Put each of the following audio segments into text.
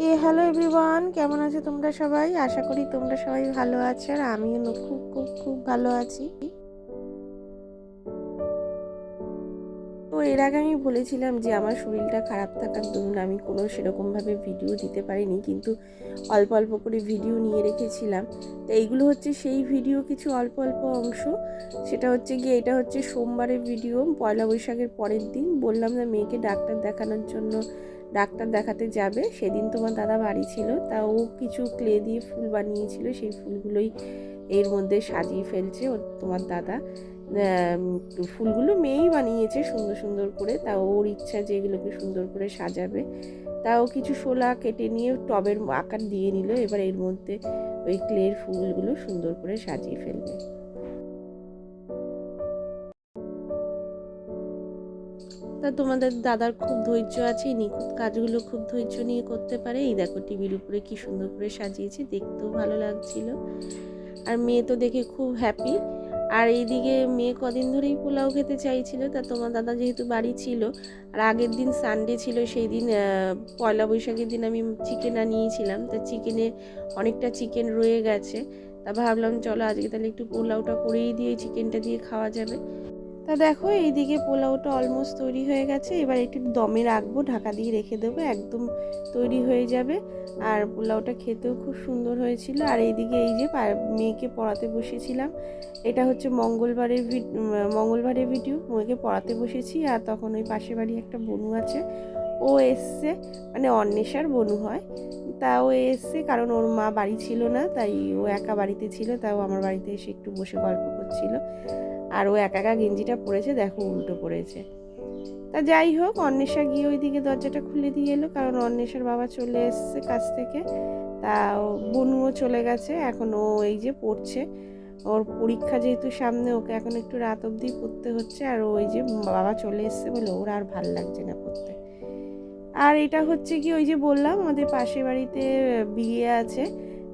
এ hello everyone কেমন আছে তোমরা সবাই? আশা করি তোমরা সবাই ভালো আছো আর আমিও খুব খুব খুব ভালো আছি। এর আগে আমি বলেছিলাম যে আমার শরীরটা খারাপ থাকার দরুন আমি কোনো সেরকমভাবে ভিডিও দিতে পারিনি, কিন্তু অল্প অল্প করে ভিডিও নিয়ে রেখেছিলাম। তো এইগুলো হচ্ছে সেই ভিডিও কিছু অল্প অল্প অংশ। সেটা হচ্ছে গিয়ে এটা হচ্ছে সোমবারের ভিডিও পয়লা বৈশাখের পরের দিন। বললাম যে মেয়েকে ডাক্তার দেখানোর জন্য ডাক্তার দেখাতে যাবে। সেদিন তোমার দাদা বাড়ি ছিল, তা ও কিছু ক্লে দিয়ে ফুল বানিয়েছিল, সেই ফুলগুলোই এর মধ্যে সাজিয়ে ফেলছে ও তোমার দাদা। ফুলগুলো মেয়েই বানিয়েছে সুন্দর সুন্দর করে। তা ওর ইচ্ছা যে এগুলোকে সুন্দর করে সাজাবে। তাও কিছু শোলা কেটে নিয়ে টবের আকার দিয়ে নিল। এবার এর মধ্যে ওই ক্লের ফুলগুলো সুন্দর করে সাজিয়ে ফেলবে। তা তোমাদের দাদার খুব ধৈর্য আছে, নিখুঁত কাজগুলো খুব ধৈর্য নিয়ে করতে পারে। এই দেখো টিভির উপরে কি সুন্দর করে সাজিয়েছে, দেখতেও ভালো লাগছিল। আর মেয়ে তো দেখে খুব হ্যাপি আর এইদিকে মেয়ে কদিন ধরেই পোলাও খেতে চাইছিল, তা তোমার দাদা যেহেতু বাড়ি ছিল, আর আগের দিন সানডে ছিল, সেই দিন পয়লা বৈশাখের দিন আমি চিকেন আনিয়েছিলাম, তা চিকেনে অনেকটা চিকেন রয়ে গেছে, তা ভাবলাম চলো আজকে তাহলে একটু পোলাওটা করেই দিয়ে চিকেনটা দিয়ে খাওয়া যাবে। তা দেখো, এইদিকে পোলাওটা অলমোস্ট তৈরি হয়ে গেছে। এবার একটু দমে রাখব, ঢাকা দিয়ে রেখে দেবো, একদম তৈরি হয়ে যাবে। আর পোলাওটা খেতেও খুব সুন্দর হয়েছিল। আর এইদিকে এই যে মেয়েকে পড়াতে বসেছিলাম, এটা হচ্ছে মঙ্গলবারের মঙ্গলবারের ভিডিও মেয়েকে পড়াতে বসেছি। আর তখন ওই পাশে বাড়ি একটা বনু আছে, ও এসছে মানে অন্বেষার বনু হয়। তা ও এসছে কারণ ওর মা বাড়ি ছিল না, তাই ও একা বাড়িতে ছিল, তাও আমার বাড়িতে এসে একটু বসে গল্প করছিল। আর ও একা একা গেঞ্জিটা পরেছে, দেখো উল্টো পড়েছে তা যাই হোক, অন্বেষা গিয়ে ওইদিকে দরজাটা খুলে দিয়ে এলো, কারণ অন্বেষার বাবা চলে এসছে কাছ থেকে। তা বনুও চলে গেছে, এখন ও এই যে পড়ছে। ওর পরীক্ষা যেহেতু সামনে, ওকে এখন একটু রাত অবধি পড়তে হচ্ছে, আর ওই যে বাবা চলে এসছে বলে ওর আর ভালো লাগছে না পড়তে। আর এটা হচ্ছে কি, ওই যে বললাম, আমাদের পাশের বাড়িতে বিয়ে আছে।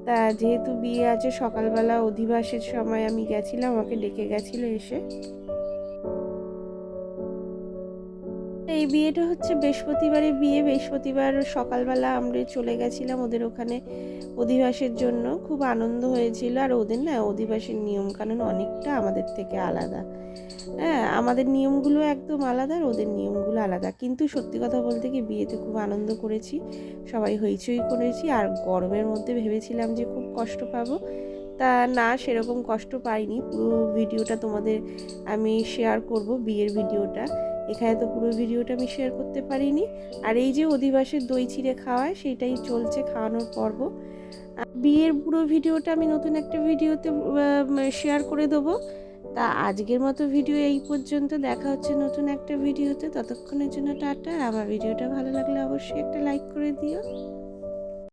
তা যেহেতু বিয়ে আছে সকালবেলা অধিবাসের সময় আমি গেছিলাম আমাকে ডেকে গেছিল এসে। এই বিয়েটা হচ্ছে বৃহস্পতিবারের বিয়ে। বৃহস্পতিবার সকালবেলা আমরা চলে গেছিলাম ওদের ওখানে অধিবাসের জন্য। খুব আনন্দ হয়েছিল। আর ওদের না অধিবাসের নিয়ম কানুন অনেকটা আমাদের থেকে আলাদা। হ্যাঁ আমাদের নিয়মগুলো একদম আলাদা আর ওদের নিয়মগুলো আলাদা। কিন্তু সত্যি কথা বলতে কি, বিয়েতে খুব আনন্দ করেছি। সবাই হইচই করেছি। আর গরমের মধ্যে ভেবেছিলাম যে খুব কষ্ট পাবো। তা না, সেরকম কষ্ট পাইনি। পুরো ভিডিওটা তোমাদের আমি শেয়ার করব, বিয়ের ভিডিওটা। এখানে তো পুরো ভিডিওটা আমি শেয়ার করতে পারিনি। আর এই যে অধিবাসের দই চিড়ে খাওয়ায় সেটাই চলছে খাওয়ানোর পর্ব। বিয়ের পুরো ভিডিওটা আমি নতুন একটা ভিডিওতে শেয়ার করে দেবো। তা আজকের মতো ভিডিও এই পর্যন্ত। দেখা হচ্ছে নতুন একটা ভিডিওতে। ততক্ষণের জন্য টাটা। আমার ভিডিওটা ভালো লাগলে অবশ্যই একটা লাইক করে দিও।